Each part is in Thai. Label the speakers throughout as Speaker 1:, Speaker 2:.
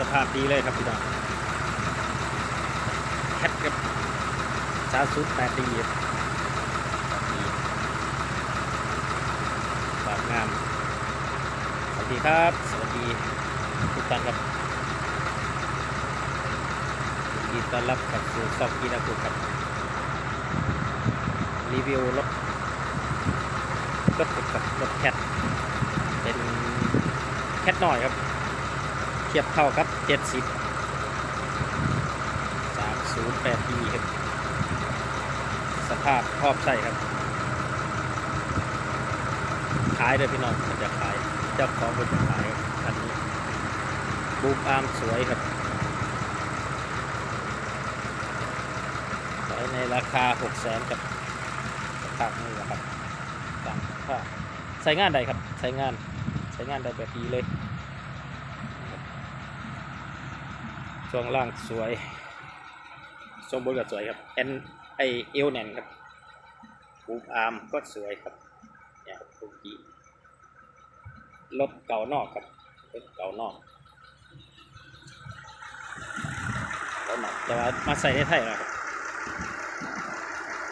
Speaker 1: สภาพดีเลยครับพี่น้องแคทกับซาซุดแปดดีครับดีฝากงาม สวัสดีครับ สวัสดีทุกท่านครับยินดีต้อนรับกับสู่ซอกกีนากุครับ รีวิวรถรถกับรถแคทเป็นแคทหน่อยครับ เทียบเท่ากับ70 308 d ครับ สภาพครอบใส่ครับ ขายเลยพี่น้องมันจะขาย เจ้าของคนจะขายคันนี้บูมอามสวยครับขายในราคา6 0 0 0 0 0กับสภาพนี่แหละครับตามสภาพใช้งานใดครับใช้งานใช้งานได้แบบดีเลย ช่วงล่างสวยช่วงบนก็สวยครับแอนไอเอวแน่นครับบูมอาร์มก็สวยครับเนี่ยครับทุกีรถเก่านอกครับรถเก่านอกเก่านอกแต่ว่ามาใส่ในไทยแล้วครับ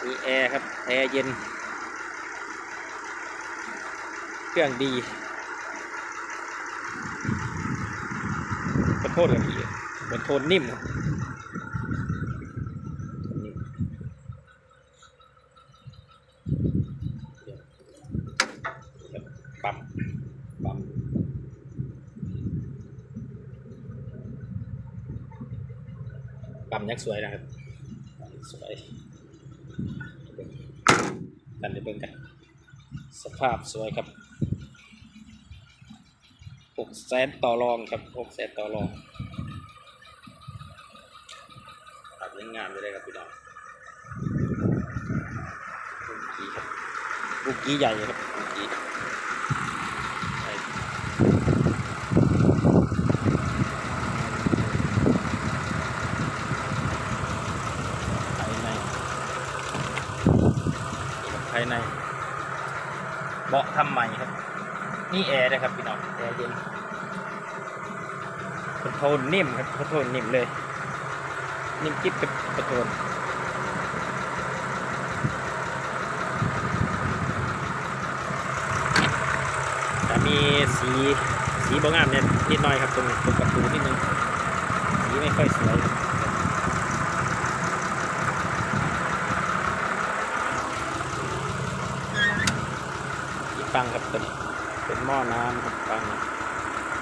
Speaker 1: มีแอร์ครับแอร์เย็น เครื่องดีขอโทษครับพี่ บนโทนนิ่มครับปั๊มปั๊มปั๊มยักษ์สวยนะครับสวยกันได้เบิ่งกัน สภาพสวยครับหกแสนต่อรองครับหกแสนต่อรอง ตัดเล่นงานไปเลยครับพี่น้องบุกี้ครับบุกี้ใหญ่ครับบุกี้ใหญ่ภายในภายในเบาะทำใหม่ครับ นี่แอร์นะครับพี่น้องแอร์เย็นคอนโทรลนิ่มครับคอนโทรลนิ่มเลย นิ่มกิ๊บกับคอนโทรลแต่มีสีสีบางงามเนี่ยนิดหน่อยครับตรงตรงประตูนิดนึงสีไม่ค่อยสวยฟังครับตัวนี้เป็นหม้อน้ำครับฟัง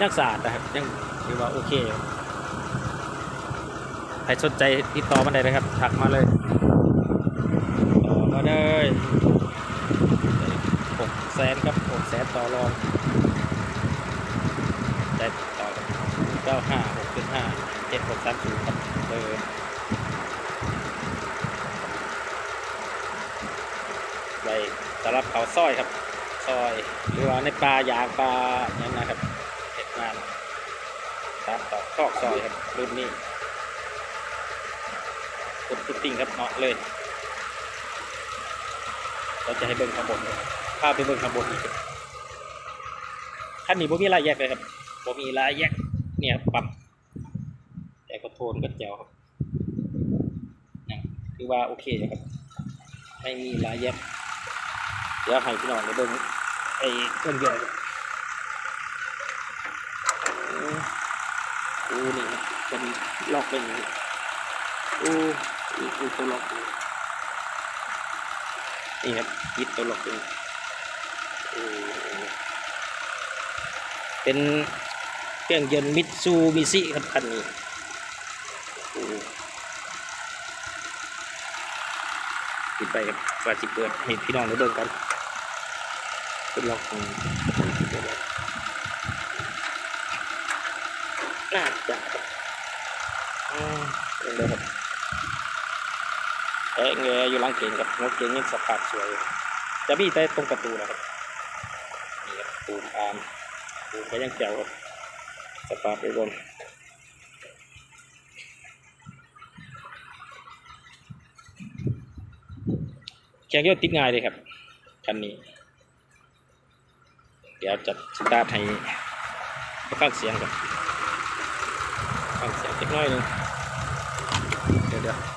Speaker 1: ยังสะอาดนะครับยังถือว่าโอเคครับ ครสนใจติดต่อมาได้เลยครับทักมาเลยต่อมาเลยหกแสนครับหกแสนต่อรองได้ติดต่อเก้าห้าหกจุดห้าเจ็ดหกสามศูนย์ครับเบอร์ไว้สำหรับเขาสร้อยครับซอยหรือว่าในปลายางปลาอย่างนั้นนะครับเห็ดงานตามตอกซอกซอยครับรุ่นนี้ กดฟิตติ้งครับเนาะเลย เราจะให้เบิ้งข้างบนพาไปเบิ้งข้างบนอีกขั้นนี้บ่มีรายแยกเลยครับบ่มีรายแยกเนี่ยปั๊มแต่ก็โทนก็เจียวครับนะคือว่าโอเคนะครับไม่มีรายแยกเดี๋ยวให้พี่น้องได้เบิ่งไอ้เครื่องยนต์โอ้นี่นะเป็นล็อกเป็นอย่าง นี่คือตัวล็อกอยู่นี่ครับยึดตัวล็อกเป็นโอ้เป็นเครื่องยนต์มิตซูบิชิครับคันนี้ปิดไปครับว่าจิเปิดให้พี่น้องได้เบิ่งกันเป็นล็อกน่าจะอืมเป็นเลยครับ เอ๊ะเงยอยู่หลังเก่งครับงดเก่งนี่สภาพสวย จะมีแต่ตรงประตูนะครับนี่ครับปูมอามปูมก็ยังแจ๋วครับสภาพไปบนแข่งยนต์ติดง่ายเลยครับคันนี้ เดี๋ยวจะสตาร์ทให้ฟังเสียงก่อนฟังเสียงเล็กน้อยหนึงเดี๋ยวเดี๋ยว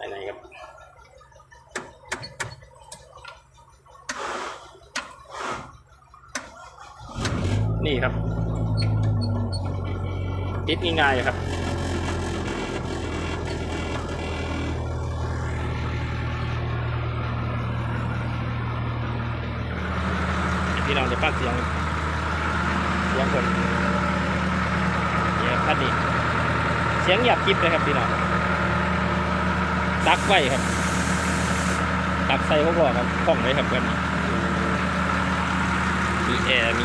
Speaker 1: ไปไหนครับนี่ครับ ติดง่ายๆครับ พี่น้องจะฟังเสียงเสียงคนเสียงคันนี้เสียงหยาบกิบเลยครับพี่น้อง ตักไว้ครับ ตักใส่เขาบอกครับคล่องเลยครับกันนี้มีแอร์มี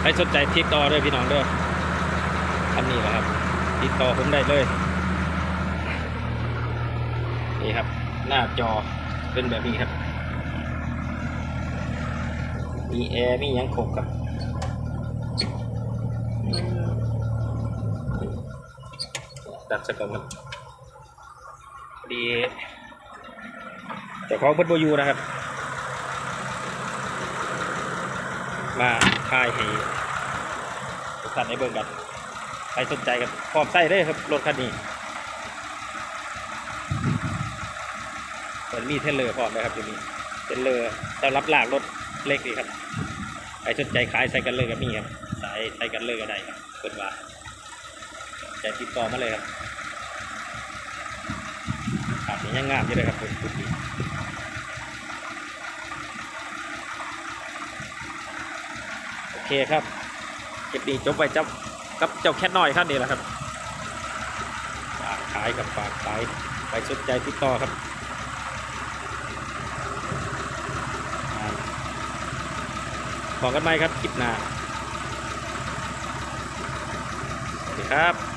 Speaker 1: ใครสนใจติดต่อเลยพี่น้องเด้อคันนี้แหละครับ ติดต่อผมได้เลย นี่ครับ หน้าจอเป็นแบบนี้ครับ มีแอร์มียังครบครับ ดัดสกอมครับพอดีเจ้าของเพิ่นบ่อยู่นะครับ มาค่ายให้ทุกท่านได้เบิ่งกันใครสนใจกันพร้อมใส่เลยครับรถคันนี้เปิดมีเทรลเลอร์พร้อมนะครับอยู่นี่เทรลเลอร์สำหรับลากรถเล็กดีครับใครสนใจขายใส่กันเลยกับนี่ครับสายใส่กันเลยก็ได้ครับเปิดว่า จะติดต่อมาเลยครับขาดนี้ยังงามอยู่เลยครับคุณคุณดีโอเคครับเก็บดีจบไปจับกับเจ้าแคทน้อยครับนี่แหละครับฝากขายกับฝากขายใครสนใจติดต่อครับอ่าบอกกันไหมครับคลิปหน้าสวัสดีครับ